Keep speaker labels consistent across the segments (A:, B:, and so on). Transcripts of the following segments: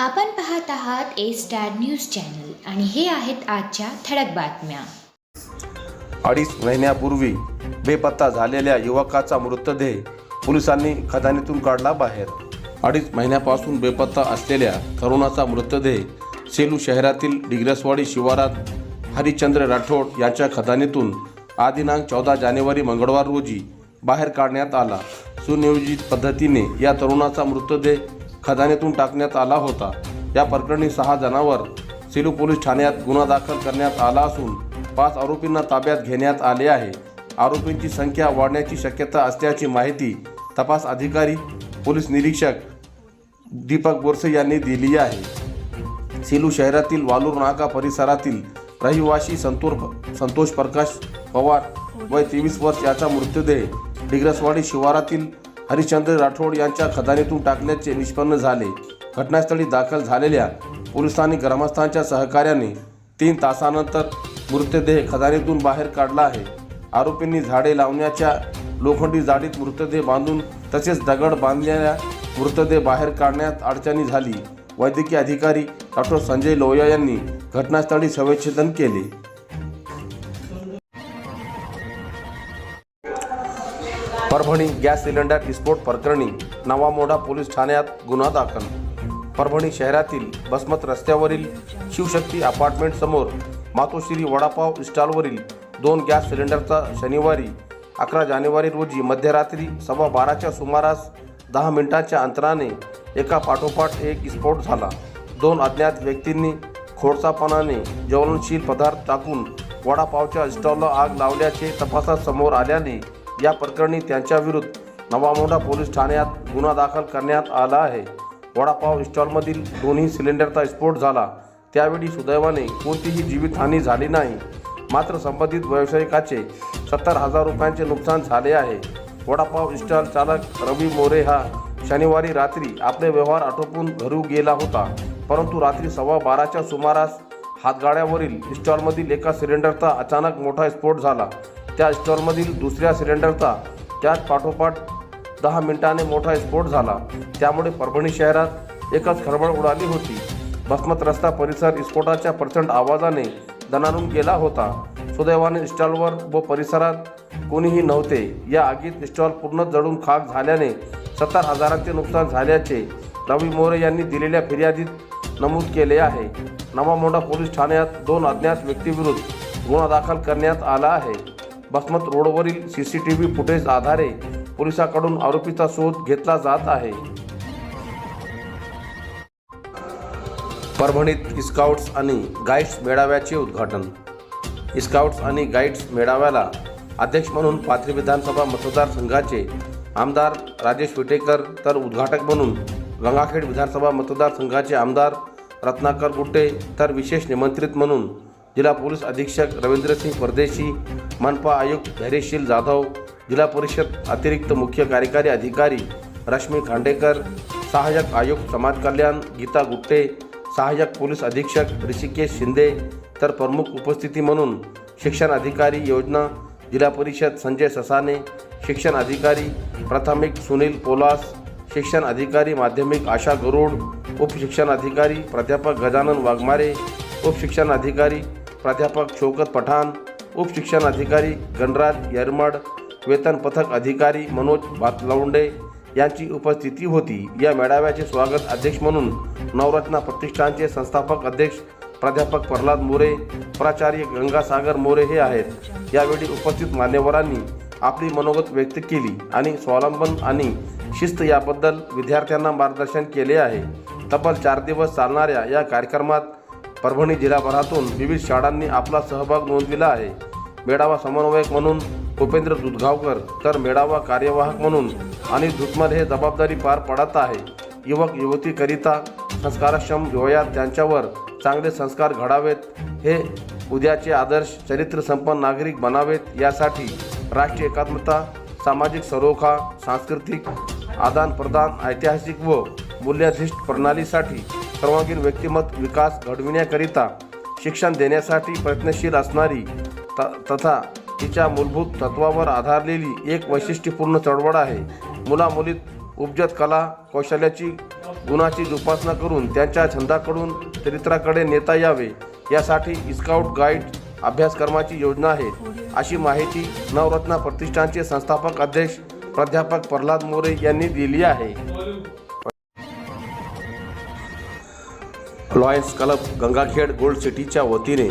A: आपण पाहत आहात ए स्टार न्यूज चॅनल आणि हे आहेत आजच्या ठळक बातम्या.
B: अडीच महिन्यापूर्वी बेपत्ता झालेल्या युवकाचा मृतदेह पोलिसांनी खदानीतून काढला बाहेर. अडीच महिन्यापासून बेपत्ता असलेल्या तरुणाचा मृतदेह सेलू शहरातील डिग्रसवाडी शिवारात हरिश्चंद्र राठोड यांच्या खदानीतून आदिनांक चौदा जानेवारी मंगळवार रोजी बाहेर काढण्यात आला. सुनियोजित पद्धतीने या तरुणाचा मृतदेह खदानीतून टाकण्यात आला होता. या प्रकरणी सहा जणांवर सेलू पोलीस ठाण्यात गुन्हा दाखल करण्यात आला असून पाच आरोपींना ताब्यात घेण्यात आले आहे. आरोपींची संख्या वाढण्याची शक्यता असल्याची माहिती तपास अधिकारी पोलीस निरीक्षक दीपक बोरसे यांनी दिली आहे. सेलू शहरातील वालूर नाका परिसरातील रहिवासी संतोर संतोष प्रकाश पवार वय तेवीस वर्ष याचा मृतदेह डिग्रसवाडी शिवारातील हरिश्चंद्र राठोड यांच्या खदानीतून टाकल्याचे निष्पन्न झाले. घटनास्थळी दाखल झालेल्या पोलिसांनी ग्रामस्थांच्या सहकार्याने तीन तासानंतर मृतदेह खदानीतून बाहेर काढला आहे. आरोपींनी झाडे लावण्याच्या लोखंडी जाडीत मृतदेह बांधून तसेच दगड बांधलेल्या मृतदेह बाहेर काढण्यात अडचणी झाली. वैद्यकीय अधिकारी डॉक्टर संजय लोया यांनी घटनास्थळी संवेच्छेदन केले. परभणी गॅस सिलेंडर विस्फोट प्रकरणी नवामोडा पोलीस ठाण्यात गुन्हा दाखल. परभणी शहरातील बसमत रस्त्यावरील शिवशक्ती अपार्टमेंट समोर मातोश्री वडापाव स्टॉलवरील दोन गॅस सिलेंडरचा शनिवारी अकरा जानेवारी रोजी मध्यरात्री सव्वा बाराच्या सुमारास दहा मिनिटांच्या अंतराने एका पाठोपाठ एक स्फोट झाला. दोन अज्ञात व्यक्तींनी खोडसापणाने ज्वलनशील पदार्थ टाकून वडापावच्या स्टॉलला आग लावल्याचे तपासात समोर आल्याने या प्रकरणी त्यांच्याविरुद्ध नवामोंडा पोलीस ठाण्यात गुन्हा दाखल करण्यात आला आहे. वडापाव स्टॉलमधील दोन्ही सिलेंडरचा स्फोट झाला. त्यावेळी सुदैवाने कोणतीही जीवितहानी झाली नाही. मात्र संबंधित व्यावसायिकाचे सत्तर हजार रुपयांचे नुकसान झाले आहे. वडापाव स्टॉल चालक रवी मोरे हा शनिवारी रात्री आपले व्यवहार आटोपून घरू गेला होता. परंतु रात्री सव्वा बाराच्या सुमारास हातगाड्यावरील स्टॉलमधील एका सिलेंडरचा अचानक मोठा स्फोट झाला. त्या स्टॉलमधील दुसऱ्या सिलेंडरचा त्याच पाठोपाठ दहा मिनिटाने मोठा स्फोट झाला. त्यामुळे परभणी शहरात एकच खळबळ उडाली होती. बसमत रस्ता परिसर स्फोटाच्या प्रचंड आवाजाने दणानून गेला होता. सुदैवाने स्टॉलवर व परिसरात कोणीही नव्हते. या आगीत स्टॉल पूर्ण जळून खाक झाल्याने सत्तर हजारांचे नुकसान झाल्याचे रवी मोरे यांनी दिलेल्या फिर्यादीत नमूद केले आहे. नवामोंढा पोलीस ठाण्यात दोन अज्ञात व्यक्तीविरुद्ध गुन्हा दाखल करण्यात आला आहे. बसमत रोडवरील C C T V footage आधारे पोलिसांकडून आरोपीचा शोध घेतला जात आहे. परभणीत स्काउट्स आणि गाईड्स मेळाव्याचे उद्घाटन. स्काउट्स आणि गाईड्स मेळाव्याला अध्यक्ष म्हणून पाथरी विधानसभा मतदारसंघाचे आमदार राजेश विटेकर तर उद्घाटक म्हणून गंगाखेड विधानसभा मतदारसंघाचे आमदार रत्नाकर गुट्टे तर विशेष निमंत्रित म्हणून जिल्हा पोलीस अधीक्षक रवींद्रसिंग परदेशी मनपा आयुक्त धैर्यशील जाधव जिल्हा परिषद अतिरिक्त मुख्य कार्यकारी अधिकारी रश्मी खांडेकर सहाय्यक आयुक्त समाज कल्याण गीता गुट्टे सहाय्यक पोलीस अधीक्षक ऋषिकेश शिंदे तर प्रमुख उपस्थिती म्हणून शिक्षण अधिकारी योजना जिल्हा परिषद संजय ससाने शिक्षण अधिकारी प्राथमिक सुनील पोलास शिक्षण अधिकारी माध्यमिक आशा गरुड उपशिक्षण अधिकारी प्राध्यापक गजानन वाघमारे उपशिक्षण अधिकारी प्राध्यापक शौकत पठाण उपशिक्षण अधिकारी गणराज येरमड वेतन पथक अधिकारी मनोज बातलावंडे यांची उपस्थिती होती. या मेळाव्याचे स्वागत अध्यक्ष म्हणून नवरत्ना प्रतिष्ठानचे संस्थापक अध्यक्ष प्राध्यापक प्रल्हाद मोरे प्राचार्य गंगासागर मोरे हे आहेत. यावेळी उपस्थित मान्यवरांनी आपली मनोगत व्यक्त केली आणि स्वावलंबन आणि शिस्त याबद्दल विद्यार्थ्यांना मार्गदर्शन केले आहे. तब्बल चार दिवस चालणाऱ्या या कार्यक्रमात परभणी जिल्हाभरातून विविध शाळांनी आपला सहभाग नोंदविला आहे. मेळावा समन्वयक म्हणून उपेंद्र दुधगावकर तर मेळावा कार्यवाहक म्हणून आणि धुतमल हे जबाबदारी पार पडत आहे. युवक युवतीकरिता संस्कारक्षम वयात त्यांच्यावर चांगले संस्कार घडावेत. हे उद्याचे आदर्श चरित्रसंपन्न नागरिक बनावेत. यासाठी राष्ट्रीय एकात्मता सामाजिक सरोखा सांस्कृतिक आदानप्रदान ऐतिहासिक व मूल्याधिष्ठ प्रणालीसाठी सर्वांगीण व्यक्तिमत विकास घडविण्याकरिता शिक्षण देण्यासाठी प्रयत्नशील असणारी त तथा तिच्या मूलभूत तत्वावर आधारलेली एक वैशिष्ट्यपूर्ण चळवळ आहे. मुलामुलीत उपजत कला कौशल्याची गुणाची जोपासना करून त्यांच्या छंदाकडून चरित्राकडे नेता यावे यासाठी स्काउट गाईड अभ्यासक्रमाची योजना आहे. अशी माहिती नवरत्न प्रतिष्ठानचे संस्थापक अध्यक्ष प्राध्यापक प्रल्हाद मोरे यांनी दिली आहे. लॉयन्स क्लब गंगाखेड गोल्ड सिटीच्या वतीने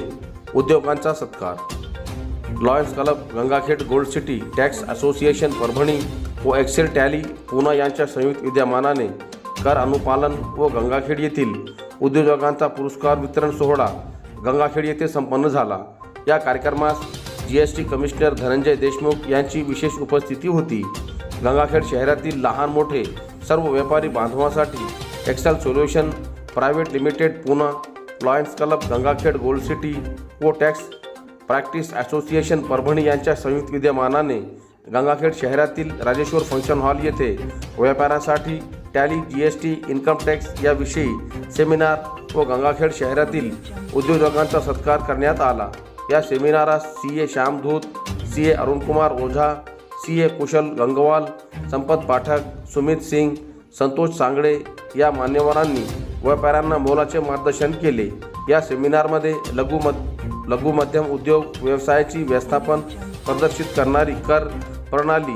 B: उद्योगांचा सत्कार. Lions Club Gangakhed Gold City Tax Association Parbhani व एक्सेल टॅली पुणे यांच्या संयुक्त विद्यमानाने कर अनुपालन व गंगाखेड येथील उद्योजकांचा पुरस्कार वितरण सोहळा गंगाखेड येथे संपन्न झाला. या कार्यक्रमास G S T commissioner Dhananjay Deshmukh यांची विशेष उपस्थिती होती. गंगाखेड शहरातील लहान मोठे सर्व व्यापारी बांधवांसाठी Excel Solution Private Limited Pune Lions Club Gangakhed Gold City व टॅक्स प्रॅक्टिस असोसिएशन परभणी यांच्या संयुक्त विद्यमानाने गंगाखेड शहरातील राजेश्वर फंक्शन हॉल येथे व्यापाऱ्यांसाठी Tally G S T income tax याविषयी सेमिनार व गंगाखेड शहरातील उद्योजकांचा सत्कार करण्यात आला. या सेमिनारास C A Shyamdhoot C A Arunkumar Ojha C A Kushal Gangwal Sampat Pathak Sumit Singh Santosh Sangle या मान्यवरांनी व्यापाऱ्यांना मोलाचे मार्गदर्शन केले. या सेमिनारमध्ये लघु मध लघु मध्यम उद्योग व्यवसायाची व्यवस्थापन प्रदर्शित करणारी कर प्रणाली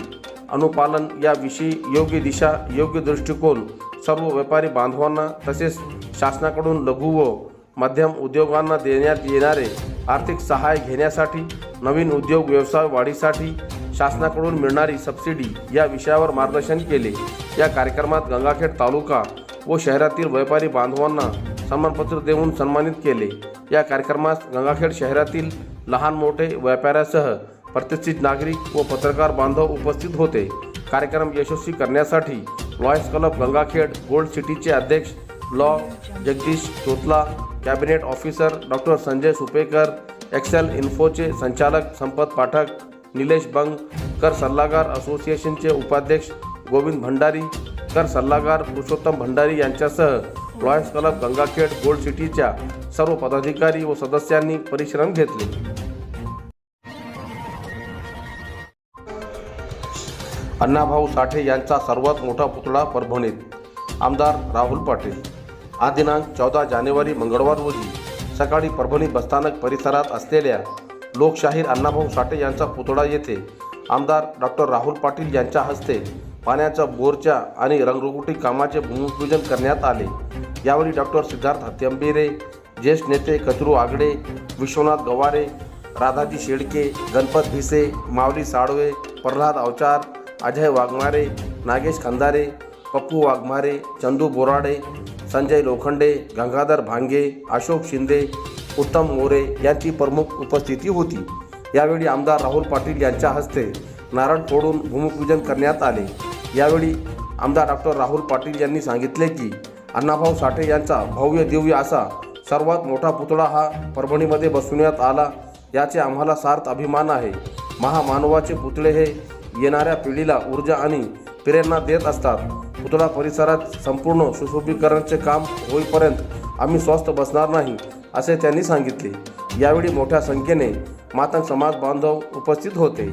B: अनुपालन याविषयी योग्य दिशा योग्य दृष्टिकोन सर्व व्यापारी बांधवांना तसेच शासनाकडून लघु व मध्यम उद्योगांना देण्यात येणारे आर्थिक सहाय्य घेण्यासाठी नवीन उद्योग व्यवसाय वाढीसाठी शासनाकडून मिळणारी सबसिडी या विषयावर मार्गदर्शन केले. या कार्यक्रमात गंगाखेड तालुका व शहरातील व्यापारी बांधवांना सन्मानपत्र देऊन सन्मानित केले. या कार्यक्रमास गंगाखेड शहरातील लहान मोठे व्यापाऱ्यासह प्रतिष्ठित नागरिक व पत्रकार बांधव उपस्थित होते. कार्यक्रम यशस्वी करण्यासाठी लॉयन्स क्लब गंगाखेड गोल्ड सिटीचे अध्यक्ष law Jagdish Chotla cabinet officer doctor Sanjay Supekar Excel इन्फोचे संचालक संपत पाठक निलेश बंग कर सल्लागार असोसिएशनचे उपाध्यक्ष गोविंद भंडारी तर सल्लागार पुरुषोत्तम भंडारी यांच्यासह लॉयन्स क्लब गंगाखेड गोल्ड सिटीच्या सर्व पदाधिकारी व सदस्यांनी परिश्रम घेतले. अण्णाभाऊ साठे यांचा सर्वात मोठा पुतळा परभणीत. आमदार राहुल पाटील. आज दिनांक चौदा जानेवारी मंगळवार रोजी सकाळी परभणी बसस्थानक परिसरात असलेल्या लोकशाहीर अण्णाभाऊ साठे यांचा पुतळा येथे आमदार डॉक्टर राहुल पाटील यांच्या हस्ते पाण्याच्या बोरच्या आणि रंगरुगटी कामाचे भूमिपूजन करण्यात आले. यावेळी डॉक्टर सिद्धार्थ हत्यंबिरे ज्येष्ठ नेते कचरू आगडे विश्वनाथ गवारे राधाजी शेडके गणपत भिसे मावली साळवे प्रल्हाद अवचार अजय वाघमारे नागेश खंदारे पप्पू वाघमारे चंदू बोराडे संजय लोखंडे गंगाधर भांगे अशोक शिंदे उत्तम मोरे यांची प्रमुख उपस्थिती होती. यावेळी आमदार राहुल पाटील यांच्या हस्ते नारळ फोडून भूमिपूजन करण्यात आले. यावेळी आमदार डॉक्टर राहुल पाटील यांनी सांगितले की अण्णाभाऊ साठे यांचा भव्य दिव्य असा सर्वात मोठा पुतळा हा परभणीमध्ये बसवण्यात आला याचे आम्हाला सार्थ अभिमान आहे. महामानवाचे पुतळे हे येणाऱ्या पिढीला ऊर्जा आणि प्रेरणा देत असतात. पुतळा परिसरात संपूर्ण सुशोभीकरणाचे काम होईपर्यंत आम्ही स्वस्थ बसणार नाही असे त्यांनी सांगितले. यावेळी मोठ्या संख्येने मातंग समाज बांधव उपस्थित होते.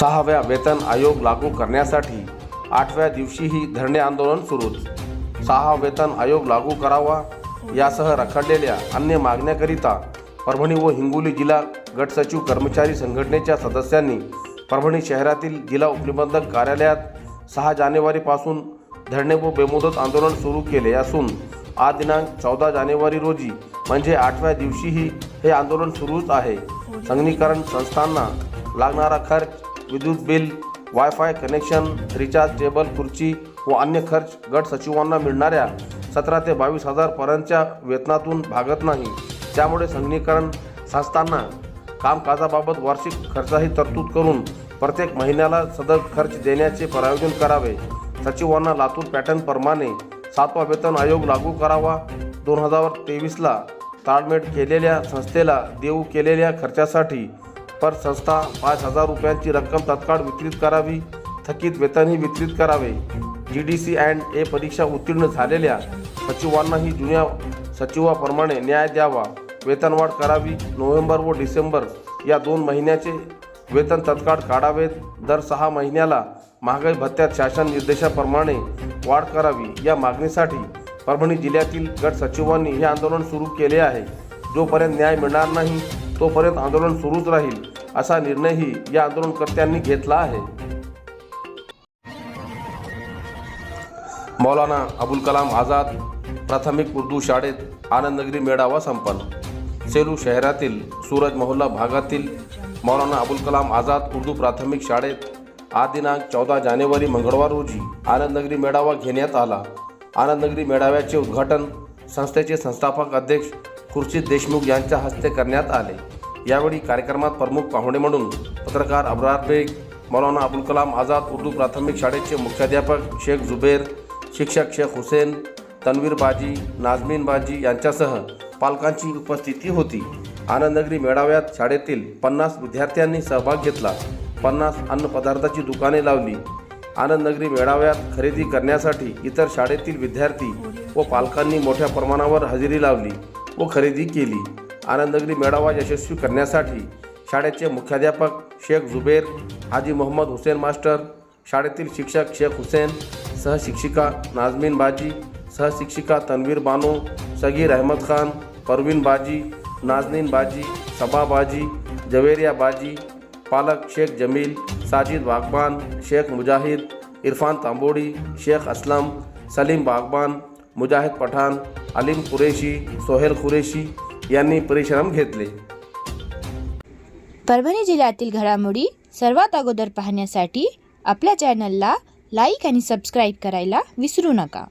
B: सहाव्या वेतन आयोग लागू करण्यासाठी आठव्या दिवशीही धरणे आंदोलन सुरूच सहा वेतन आयोग लागू करावा यासह रखडलेल्या अन्य मागण्याकरिता परभणी व हिंगोली जिल्हा गटसचिव कर्मचारी संघटनेच्या सदस्यांनी परभणी शहरातील जिल्हा उपनिबंधक कार्यालयात सहा जानेवारीपासून धरणे व बेमुदत आंदोलन सुरू केले असून आज दिनांक चौदा जानेवारी रोजी म्हणजे आठव्या दिवशीही हे आंदोलन सुरूच आहे. संगणीकरण संस्थांना लागणारा खर्च विद्युत bill WiFi connection recharge table खुर्ची व अन्य खर्च गट सचिवांना मिळणाऱ्या सतरा ते बावीस हजारपर्यंतच्या वेतनातून भागत नाही. त्यामुळे संगणीकरण संस्थांना कामकाजाबाबत वार्षिक खर्चाही तरतूद करून प्रत्येक महिन्याला सदर खर्च देण्याचे प्रायोजन करावे. सचिवांना लातूर पॅटर्नप्रमाणे सातवा वेतन आयोग लागू करावा. दोन हजार तेवीसला ताळमेळ केलेल्या संस्थेला देऊ केलेल्या खर्चासाठी पर संस्था पाच हजार रुपयांची रक्कम तत्काळ वितरित करावी थकीत वेतनही वितरित करावे. G D C and A परीक्षा उत्तीर्ण झालेल्या सचिवांनाही जुन्या सचिवाप्रमाणे न्याय द्यावा. वेतनवाढ करावी. नोव्हेंबर व डिसेंबर या दोन महिन्याचे वेतन तत्काळ काढावेत. दर सहा महिन्याला महागाई भत्त्यात शासन निर्देशाप्रमाणे वाढ करावी. या मागणीसाठी परभणी जिल्ह्यातील गट सचिवांनी हे आंदोलन सुरू केले आहे. जोपर्यंत न्याय मिळणार नाही तोपर्यंत आंदोलन सुरूच राहील असा निर्णयही या आंदोलनकर्त्यांनी घेतला आहे. मौलाना अबुल कलाम आझाद प्राथमिक उर्दू शाळेत आनंदनगरी मेळावा संपन्न. सेलू शहरातील सूरज मोहल्ला भागातील मौलाना अबुल कलाम आझाद उर्दू प्राथमिक शाळेत आज दिनांक चौदा जानेवारी मंगळवार रोजी आनंदनगरी मेळावा घेण्यात आला. आनंदनगरी मेळाव्याचे उद्घाटन संस्थेचे संस्थापक अध्यक्ष खुर्शीद देशमुख यांच्या हस्ते करण्यात आले. यावेळी कार्यक्रमात प्रमुख पाहुणे म्हणून पत्रकार अब्रार बेग मौलाना अबुल कलाम आझाद उर्दू प्राथमिक शाळेचे मुख्याध्यापक शेख जुबेर शिक्षक शेख हुसेन तन्वीर बाजी नाजमीन बाजी यांच्यासह पालकांची उपस्थिती होती. आनंदनगरी मेळाव्यात शाळेतील पन्नास विद्यार्थ्यांनी सहभाग घेतला. पन्नास अन्नपदार्थाची दुकाने लावली. आनंदनगरी मेळाव्यात खरेदी करण्यासाठी इतर शाळेतील विद्यार्थी व पालकांनी मोठ्या प्रमाणावर हजेरी लावली. व खरेदी केली. आनंदगिरी मेळावा यशस्वी करण्यासाठी शाळेचे मुख्याध्यापक शेख जुबेर हाजी मोहम्मद हुसेन मास्टर शाळेतील शिक्षक शेख हुसेन सहशिक्षिका नाजमीन बाजी सहशिक्षिका तन्वीर बानो सगीर अहमद खान परवीन बाजी नाजनीन बाजी सबा बाजी जवेरिया बाजी पालक शेख जमील साजिद बागबान शेख मुजाहिद इरफान तांबोडी शेख असलम सलीम बागबान मुजाहिद पठाण अलीम कुरेशी सोहेल कुरेशी यांनी परिश्रम घेतले.
A: परभणी जिल्ह्यातील घडामोडी सर्वात अगोदर पाहण्यासाठी आपल्या चॅनलला लाईक आणि सबस्क्राईब करायला विसरू नका.